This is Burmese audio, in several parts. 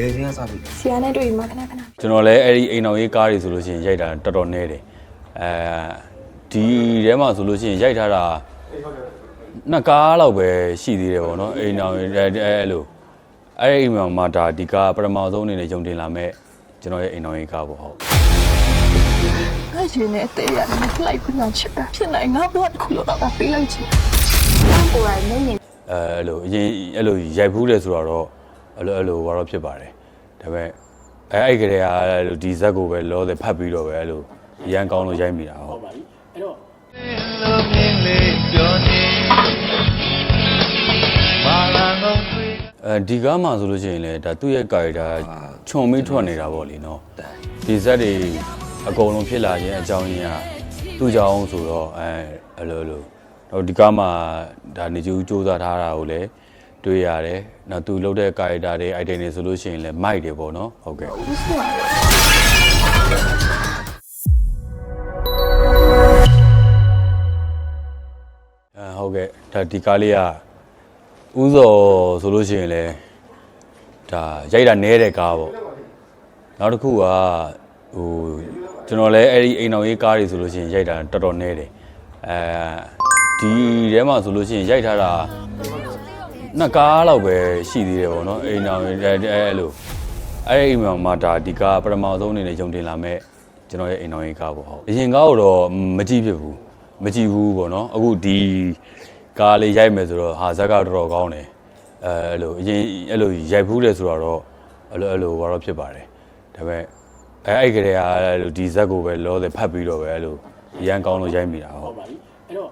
ဘယ်ချင်းကစားပြီဆရာနဲ့တွေ့ရင်မှခဏခဏကျွန်တော်လည်းအဲ့ဒီအိမ်တော်ရေးကားတွေဆိုလို့ရှိရင်ရိုက်တာတော်တော်နဲတယ်အဲဒီထဲမှာဆိုလို့ရှိရင်ရိုက်ထားတာနှစ်ကားလောက်ပဲရှိသေးတယ်ပေါ့နော်အိမ်တော်ရေးအဲ့အဲ့လိုအဲ့ဒီအိမ်မှာမှဒါဒီကားပထမဆုံးအနေနဲ့ယုံတင်လာမဲ့ကျွန်တော်ရဲ့အိမ်တော်ရေးကားပေါ့ဟုတ်ငါရှင်နဲ့တေးရတယ်လိုက်ခုနချစ်တာဖြစ်နိုင်ငါဘာတစ်ခုလောက်တော့ပေးလိုက်ချင်ကိုယ်ကမင်းနေအဲအဲ့လိုအရင်အဲ့လိုရိုက်ဖူးတယ်ဆိုတော့ အဲ့လိုအဲ့လိုဘာတော့ဖြစ်ပါတယ်ဒါပေမဲ့အဲအဲ့ကလေးကအဲ့လိုဒီဇက်ကိုပဲလောတယ်ဖတ်ပြီးတော့ပဲအဲ့လိုရန်ကောင်းလို့ရိုက်မိတာဟုတ်အဲဒီကားမှာဆိုလို့ရှိရင်လေဒါသူ့ရဲ့ကာရီတာခြုံမိထွက်နေတာပေါ့လीနော်ဒီဇက်တွေအကုန်လုံးဖြစ်လာခြင်းအကြောင်းရင်းကသူ့ကြောင့်ဆိုတော့အဲအဲ့လိုအဲ့လိုတော့ဒီကားမှာဒါနေကျူးစူးစမ်းထားတာကိုလည်း တွေ့ရတယ်နောက်သူလုပ်တဲ့ကာရီတာတွေ item တွေဆိုလို့ရှိရင်လည်းမိုက်တယ်ပေါ့နော်ဟုတ်ကဲ့အဲဟုတ်ကဲ့ဒါဒီကားလေးကဥဇော်ဆိုလို့ရှိရင်လည်းဒါရိုက်တာနဲတဲ့ကားပေါ့နောက်တစ်ခုကဟိုကျွန်တော်လည်းအဲ့ဒီအိမ်တော်ရေးကားတွေဆိုလို့ရှိရင်ရိုက်တာတော်တော်နဲတယ်အဲဒီထဲမှာဆိုလို့ရှိရင်ရိုက်ထားတာ နှစ်ကားလောက်ပဲရှိသေးတယ်ပေါ့နော်အိမ်တော်ရေးအဲ့အဲ့လိုအဲ့ဒီအိမ်မှာမှဒါဒီကားပထမဆုံးအနေနဲ့ယုံတင်လာမဲ့ကျွန်တော်ရဲ့အိမ်တော်ရေးကားပေါ့ဟုတ်အရင်ကားတော့မကြည့်ဖြစ်ဘူးမကြည့်ဘူးပေါ့နော်အခုဒီကားလေးရိုက်မယ်ဆိုတော့ဟာဇက်ကတော်တော်ကောင်းတယ်အဲအဲ့လိုအရင်အဲ့လိုရိုက်ဖူးတယ်ဆိုတော့အဲ့လိုအဲ့လိုဘာတော့ဖြစ်ပါတယ်ဒါပေမဲ့အဲအဲ့ကလေးကအဲ့လိုဒီဇက်ကိုပဲလောတယ်ဖတ်ပြီးတော့ပဲအဲ့လိုရန်ကောင်းလို့ရိုက်မိတာဟုတ်ပါပြီအဲ့တော့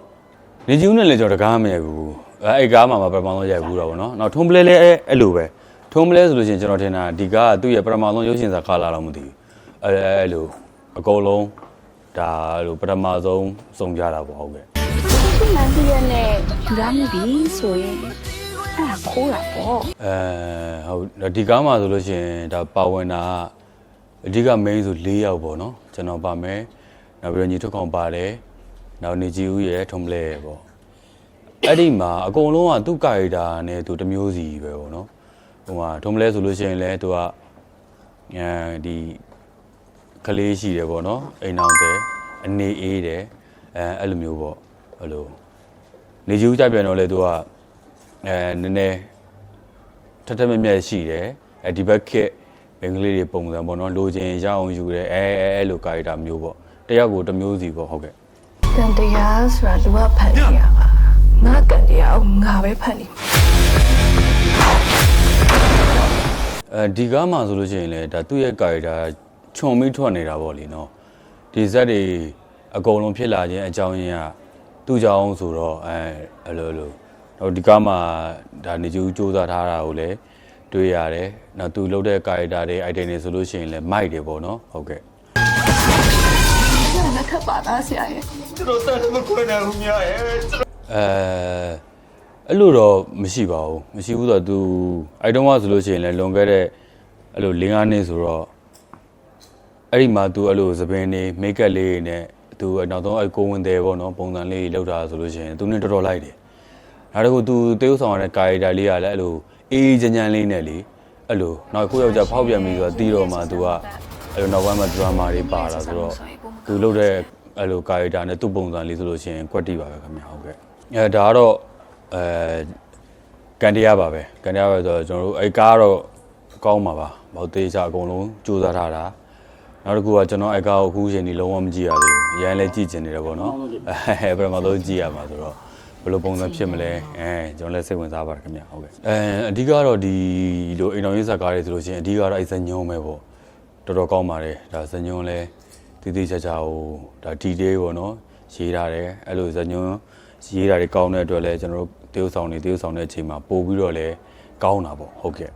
နေကျူးနဲ့လည်းကျွန်တော်တကားမရိုက်ဘူး အဲအဲ့ကားမှာမှပထမဆုံးရိုက်ဘူးတော့ဗောနော်နောက်ထုံးပလဲလဲအဲ့အဲ့လိုပဲထုံးပလဲဆိုလို့ရှိရင်ကျွန်တော်ထင်တာဒီကားကသူ့ရဲ့ပထမဆုံးရုပ်ရှင်စာကားလာတော့မသိဘူးအဲအဲ့လိုအကုန်လုံးဒါအဲ့လိုပထမဆုံးစုံကြတာပေါ့ဟုတ်ကဲ့ခုနကရနဲ့ယူရမိပြီဆိုရင်အဲ့ဒါခိုးတာပေါ့အဲဟုတ်ဒီကားမှာဆိုလို့ရှိရင်ဒါပါဝင်တာကအဓိက main ဆို၄ယောက်ပေါ့နော်ကျွန်တော်ပါမယ်နောက်ပြီးတော့ညီထုတ်ကောင်ပါတယ်နောက်နေကြီးဦးရဲ့ထုံးပလဲရဲ့ပေါ့ အဲ့ဒီမှာအကုန်လုံးကသူ့ကာရီတာနဲ့သူတစ်မျိုးစီပဲပေါ့နော်ဟိုမှာထုံးပလဲဆိုလို့ရှိရင်လည်းသူကအဲဒီကလေးရှိတယ်ပေါ့နော်အိမ်အောင်တယ်အနေအေးတယ်အဲအဲ့လိုမျိုးပေါ့အဲ့လိုနေကြီးဦးကြပြန်တော့လေသူကအဲနည်းနည်းထက်ထက်မြက်မြက်ရှိတယ်အဲဒီဘက်ခက်ဘင်္ဂလိတွေပုံစံပေါ့နော်လိုချင်ရအောင်ယူတယ်အဲအဲအဲလိုကာရီတာမျိုးပေါ့တယောက်ကိုတစ်မျိုးစီပေါ့ဟုတ်ကဲ့တန်တရားဆိုတာလူကဖန်နေရပါ ငါကန်တရားကိုငါပဲဖန်နေအဲဒီကားမှာဆိုလို့ရှိရင်လည်းဒါသူ့ရဲ့ကာရီတာခြုံမိထွက်နေတာပေါ့လीနော်ဒီဇက်တွေအကုန်လုံးဖြစ်လာခြင်းအကြောင်းရင်းကသူ့ကြောင့်ဆိုတော့အဲအဲ့လိုအဲ့လိုတော့ဒီကားမှာဒါနေကျူးစူးစမ်းထားတာကိုလည်းတွေ့ရတယ်နောက်သူလုပ်တဲ့ကာရီတာတွေ item တွေဆိုလို့ရှိရင်လည်းမိုက်တယ်ပေါ့နော်ဟုတ်ကဲ့လက်ထပ်ပါသားဆရာရဲ့ကျွန်တော်တတ်မခွင့်နိုင်ဘူးများရဲ့ကျွန်တော် အဲအဲ့လိုတော့မရှိပါဘူးမရှိဘူးဆိုတော့ तू အဲ့တုန်းကဆိုလို့ရှိရင်လည်းလွန်ခဲ့တဲ့အဲ့လို၄၅နှစ်ဆိုတော့အဲ့ဒီမှာ तू အဲ့လိုသပင်နေမိတ်ကပ်လေးတွေနဲ့ तू နောက်ဆုံးအဲ့ကိုဝင်တယ်ပေါ့နော်ပုံစံလေးတွေလောက်တာဆိုလို့ရှိရင် तू နဲ့တော်တော်လိုက်တယ်နောက်တစ်ခု तू တေးဥဆောင်ရတဲ့ကာရီတာလေးကလည်းအဲ့လိုအေးအေးချမ်းချမ်းလေးနဲ့လေအဲ့လိုနောက်ကိုယောက်ျားဖောက်ပြန်ပြီဆိုတော့တီးတော့မှ तू ကအဲ့လိုနောက်ပိုင်းမှာဒရာမာတွေပါလာဆိုတော့ သူလုပ်တဲ့အဲ့လိုကာရီတာနဲ့သူ့ပုံစံလေးဆိုလို့ရှိရင်ကွက်တိပါပဲခင်ဗျာဟုတ်ကဲ့ အဲဒါကတော့အဲကန်တရားပါပဲကန်တရားပဲဆိုတော့ကျွန်တော်တို့အဲ့ကားတော့ကောင်းပါပါဘောက်သေးချအကုန်လုံးစူးစမ်းထားတာနောက်တစ်ခုကကျွန်တော်အဲ့ကားကိုအခုချိန်ဒီလုံးဝမကြည့်ရသေးဘူးရန်လည်းကြည့်ကျင်နေတယ်ပေါ့နော်အဲပထမဆုံးကြည့်ရမှာဆိုတော့ဘယ်လိုပုံစံဖြစ်မလဲအဲကျွန်တော်လည်းစိတ်ဝင်စားပါတယ်ခင်ဗျာဟုတ်ကဲ့အဲအဓိကတော့ဒီလိုအိမ်တော်ရေးဇာတ်ကားတွေဆိုလို့ရှိရင်အဓိကတော့အဲ့ဇညုံပဲပေါ့တော်တော်ကောင်းပါတယ်ဒါဇညုံလည်းတိတိကျကျဟိုဒါဒီတေးပေါ့နော်ရေးထားတယ်အဲ့လိုဇညွန်း ရေးတာတွေကောင်းတဲ့အတွက်လည်းကျွန်တော်တို့တေးဥဆောင်နေတေးဥဆောင်တဲ့အချိန်မှာပို့ပြီးတော့လည်းကောင်းတာပေါ့ဟုတ်ကဲ့